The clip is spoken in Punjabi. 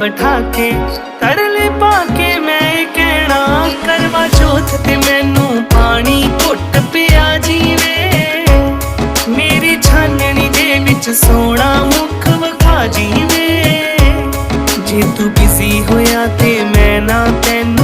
ਬਿਠਾ ਕੇ ਤਰਲੇ ਪਾ ਕੇ ਮੈਂ ਕਹਿਣਾ, ਕਰਵਾ ਚੌਥ ਤੇ ਮੈਨੂੰ ਪਾਣੀ ਘੁੱਟ ਪਿਆ ਜੀਵੇ। ਮੇਰੀ ਛਾਨਣੀ ਦੇ ਵਿੱਚ ਸੋਣਾ ਮੁੱਖ ਵਖਾ ਜੀਵੇ। ਜੇ ਤੂੰ ਕਿਸੇ ਹੋਇਆ ਤੇ ਮੈਂ ਨਾ ਤੈਨੂੰ